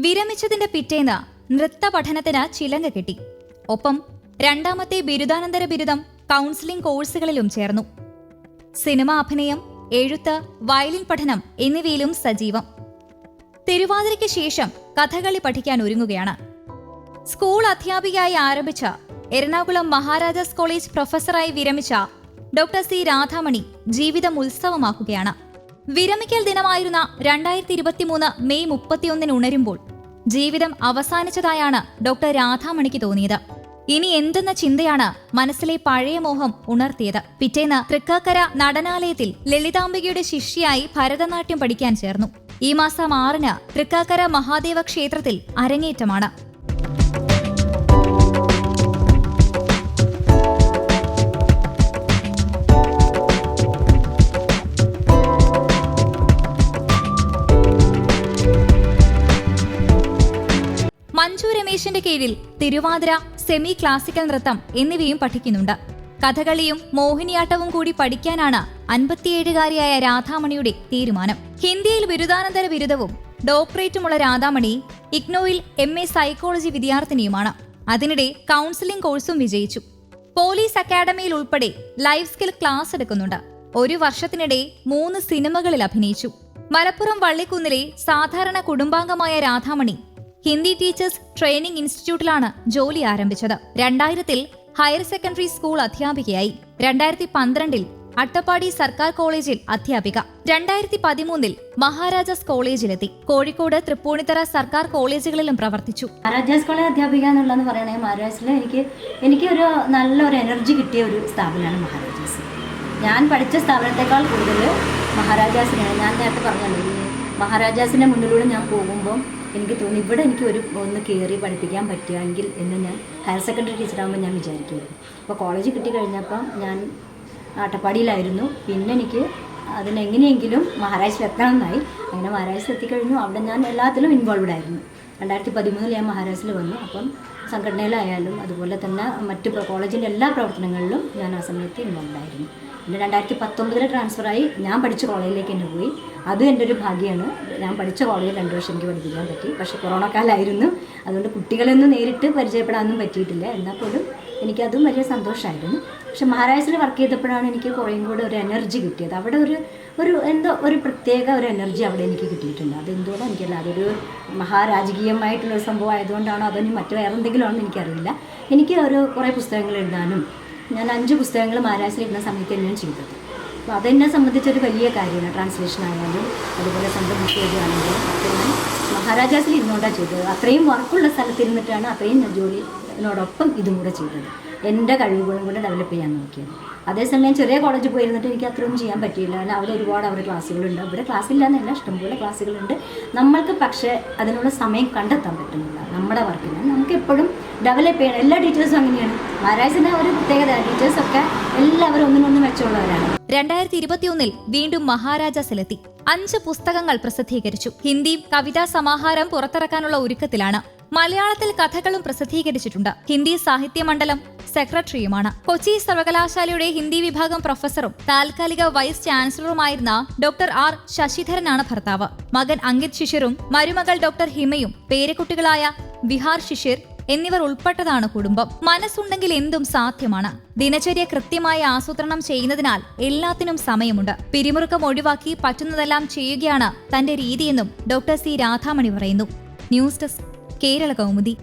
വിരമിച്ചതിന്റെ പിറ്റേന്ന് നൃത്ത പഠനത്തിന് ചിലങ്ക കിട്ടി. ഒപ്പം രണ്ടാമത്തെ ബിരുദാനന്തര ബിരുദം കൗൺസിലിംഗ് കോഴ്സുകളിലും ചേർന്നു. സിനിമ അഭിനയം എഴുത്ത് വയലിൻ പഠനം എന്നിവയിലും സജീവം. തിരുവാതിരയ്ക്ക് ശേഷം കഥകളി പഠിക്കാൻ ഒരുങ്ങുകയാണ്. സ്കൂൾ അധ്യാപികയായി ആരംഭിച്ച എറണാകുളം മഹാരാജാസ് കോളേജ് പ്രൊഫസറായി വിരമിച്ച ഡോക്ടർ സി. രാധാമണി ജീവിതം ഉത്സവമാക്കുകയാണ്. വിരമിക്കൽ ദിനമായിരുന്ന രണ്ടായിരത്തി ഇരുപത്തിമൂന്ന് മെയ് മുപ്പത്തിയൊന്നിന് ഉണരുമ്പോൾ ജീവിതം അവസാനിച്ചതായാണ് ഡോക്ടർ രാധാമണിക്ക് തോന്നിയത്. ഇനി എന്തെന്ന ചിന്തയാണ് മനസ്സിലെ പഴയ മോഹം ഉണർത്തിയത്. പിറ്റേന്ന് തൃക്കാക്കര നടനാലയത്തിൽ ലളിതാംബികയുടെ ശിഷ്യയായി ഭരതനാട്യം പഠിക്കാൻ ചേർന്നു. ഈ മാസം ആറിന് തൃക്കാക്കര മഹാദേവ ക്ഷേത്രത്തിൽ അരങ്ങേറ്റമാണ്. രമേശിന്റെ കീഴിൽ തിരുവാതിര സെമി ക്ലാസിക്കൽ നൃത്തം എന്നിവയും പഠിക്കുന്നുണ്ട്. കഥകളിയും മോഹിനിയാട്ടവും കൂടി പഠിക്കാനാണ് അൻപത്തിയേഴുകാരിയായ രാധാമണിയുടെ തീരുമാനം. ഹിന്ദിയിൽ ബിരുദാനന്തര ബിരുദവും ഡോക്ടറേറ്റുമുള്ള രാധാമണി ഇഗ്നോയിൽ എം എ സൈക്കോളജി വിദ്യാർത്ഥിനിയുമാണ്. അതിനിടെ കൗൺസിലിംഗ് കോഴ്സും വിജയിച്ചു. പോലീസ് അക്കാദമിയിൽ ഉൾപ്പെടെ ലൈഫ് സ്കിൽ ക്ലാസ് എടുക്കുന്നുണ്ട്. ഒരു വർഷത്തിനിടെ മൂന്ന് സിനിമകളിൽ അഭിനയിച്ചു. മലപ്പുറം വള്ളിക്കുന്നിലെ സാധാരണ കുടുംബാംഗമായ രാധാമണി ഹിന്ദി ടീച്ചേഴ്സ് ട്രെയിനിംഗ് ഇൻസ്റ്റിറ്റ്യൂട്ടിലാണ് ജോലി ആരംഭിച്ചത്. രണ്ടായിരത്തിൽ ഹയർ സെക്കൻഡറി സ്കൂൾ അധ്യാപികയായി. രണ്ടായിരത്തി പന്ത്രണ്ടിൽ അട്ടപ്പാടി സർക്കാർ കോളേജിൽ അധ്യാപിക. രണ്ടായിരത്തി പതിമൂന്നിൽ മഹാരാജാസ് കോളേജിലെത്തി. കോഴിക്കോട് തൃപ്പൂണിത്തറ സർക്കാർ കോളേജുകളിലും പ്രവർത്തിച്ചു. മഹാരാജാസ് കോളേജ് അധ്യാപിക എന്നുള്ളതെന്ന് പറയണേ മഹാരാജാസിൽ എനിക്ക് എനിക്ക് ഒരു നല്ലൊരു എനർജി കിട്ടിയ ഒരു സ്ഥാപനമാണ് മഹാരാജാസ്. ഞാൻ പഠിച്ച സ്ഥാപനത്തെക്കാൾ കൂടുതൽ മഹാരാജാസിനാണ് ഞാൻ നേരത്തെ പറഞ്ഞല്ലോ മഹാരാജാസിന്റെ മുന്നിലൂടെ ഞാൻ പോകുമ്പോൾ എനിക്ക് തോന്നി ഇവിടെ എനിക്ക് ഒരു ഒന്ന് കയറി പഠിപ്പിക്കാൻ പറ്റുമെങ്കിൽ എന്ന് ഞാൻ ഹയർ സെക്കൻഡറി ടീച്ചറാകുമ്പോൾ ഞാൻ വിചാരിക്കുമായിരുന്നു അപ്പോൾ കോളേജ് കിട്ടിക്കഴിഞ്ഞപ്പം ഞാൻ അട്ടപ്പാടിയിലായിരുന്നു പിന്നെ എനിക്ക് അതിനെങ്ങനെയെങ്കിലും മഹാരാഷ്ട്രയിൽ എത്തണമെന്നായി. അങ്ങനെ മഹാരാഷ്ട്രയിൽ എത്തിക്കഴിഞ്ഞു. അവിടെ ഞാൻ എല്ലാത്തിലും ഇൻവോൾവ്ഡ് ആയിരുന്നു. രണ്ടായിരത്തി പതിമൂന്നിൽ ഞാൻ മഹാരാഷ്ട്രയിൽ വന്നു. അപ്പം സംഘടനയിലായാലും അതുപോലെ തന്നെ മറ്റ് കോളേജിന്റെ എല്ലാ പ്രവർത്തനങ്ങളിലും ഞാൻ ആ സമയത്ത് ഇൻവോൾവ് ആയിരുന്നു. പിന്നെ രണ്ടായിരത്തി പത്തൊമ്പതിൽ ട്രാൻസ്ഫറായി ഞാൻ പഠിച്ച കോളേജിലേക്ക് തന്നെ പോയി. അത് എന്റെ ഒരു ഭാഗ്യമാണ് ഞാൻ പഠിച്ച കോളേജിൽ രണ്ട് വർഷം എനിക്ക് പഠിപ്പിക്കാൻ പറ്റി. പക്ഷേ കൊറോണ കാലമായിരുന്നു അതുകൊണ്ട് കുട്ടികളെയൊന്നും നേരിട്ട് പരിചയപ്പെടാനൊന്നും പറ്റിയിട്ടില്ല. എന്നാൽ പോലും എനിക്കതും വലിയ സന്തോഷമായിരുന്നു പക്ഷെ മഹാരാഷ്ട്രയിൽ വർക്ക് ചെയ്തപ്പോഴാണ് എനിക്ക് കുറേയും കൂടെ ഒരു എനർജി കിട്ടിയത്. അവിടെ ഒരു ഒരു എന്തോ ഒരു പ്രത്യേക ഒരു എനർജി അവിടെ എനിക്ക് കിട്ടിയിട്ടുണ്ട്. അതെന്തുകൊണ്ടും എനിക്കല്ല അതൊരു മഹാരാജകീയമായിട്ടുള്ള ഒരു സംഭവം ആയതുകൊണ്ടാണോ അതോ ഇനി മറ്റു വേറെ എന്തെങ്കിലും ആണെന്ന് എനിക്കറിയില്ല. എനിക്ക് ഒരു കുറേ പുസ്തകങ്ങൾ എഴുതാനും ഞാൻ അഞ്ച് പുസ്തകങ്ങൾ മഹാരാഷ്ട്രയിൽ ഇരുന്ന സമയത്ത് തന്നെയാണ് ചെയ്തത്. അപ്പോൾ അതെന്നെ സംബന്ധിച്ചൊരു വലിയ കാര്യമാണ്. ട്രാൻസ്ലേഷൻ ആയാലും അതുപോലെ സ്വന്തം ബുക്ക് എഴുതുകയാണെങ്കിലും ഒക്കെ ഞാൻ മഹാരാജാസിൽ ഇരുന്നുകൊണ്ടാണ് ചെയ്തത്. അത്രയും വർക്കുള്ള സ്ഥലത്തിരുന്നിട്ടാണ് അത്രയും ഞാൻ ഇതും കൂടെ ചെയ്തത്. എന്റെ കഴിവുകളും കൂടെ ഡെവലപ്പ് ചെയ്യാൻ നോക്കിയത്. അതേസമയം ചെറിയ കോളേജിൽ പോയിരുന്നിട്ട് എനിക്ക് അത്രയൊന്നും ചെയ്യാൻ പറ്റിയില്ല. കാരണം അവിടെ ഒരുപാട് അവരുടെ ക്ലാസ്സുകളുണ്ട്. ഇവിടെ ക്ലാസ്സില്ല എന്നല്ല ഇഷ്ടംപോലെ ക്ലാസ്സുകളുണ്ട്. നമ്മൾക്ക് പക്ഷേ അതിനുള്ള സമയം കണ്ടെത്താൻ പറ്റുന്നില്ല. നമ്മുടെ വർക്കിന് നമുക്ക് എപ്പോഴും ഡെവലപ്പ് ചെയ്യണം. എല്ലാ ടീച്ചേഴ്സും അങ്ങനെയാണ്. മഹാരാജിന്റെ ഒരു പ്രത്യേകത. ടീച്ചേഴ്സൊക്കെ എല്ലാവരും ഒന്നിനൊന്നും മെച്ചമുള്ളവരാണ്. രണ്ടായിരത്തി ഇരുപത്തിയൊന്നിൽ വീണ്ടും മഹാരാജാസിലെത്തി. അഞ്ച് പുസ്തകങ്ങൾ പ്രസിദ്ധീകരിച്ചു. ഹിന്ദി കവിതാ സമാഹാരം പുറത്തിറക്കാനുള്ള ഒരുക്കത്തിലാണ് മലയാളത്തിൽ കഥകളും പ്രസിദ്ധീകരിച്ചിട്ടുണ്ട്. ഹിന്ദി സാഹിത്യ മണ്ഡലം സെക്രട്ടറിയുമാണ്. കൊച്ചി സർവകലാശാലയുടെ ഹിന്ദി വിഭാഗം പ്രൊഫസറും താൽക്കാലിക വൈസ് ചാൻസലറുമായിരുന്ന ഡോക്ടർ ആർ ശശിധരനാണ് ഭർത്താവ്. മകൻ അങ്കിത് ശിശിറും മരുമകൾ ഡോക്ടർ ഹിമയും പേരക്കുട്ടികളായ വിഹാർ ശിശിർ എന്നിവർ ഉൾപ്പെട്ടതാണ് കുടുംബം. മനസ്സുണ്ടെങ്കിൽ എന്തും സാധ്യമാണ്. ദിനചര്യ കൃത്യമായി ആസൂത്രണം ചെയ്യുന്നതിനാൽ എല്ലാത്തിനും സമയമുണ്ട്. പിരിമുറുക്കം ഒഴിവാക്കി പറ്റുന്നതെല്ലാം ചെയ്യുകയാണ് തന്റെ രീതിയെന്നും ഡോക്ടർ സി രാധാമണി പറയുന്നു. News desk. കേരള കൗമുദി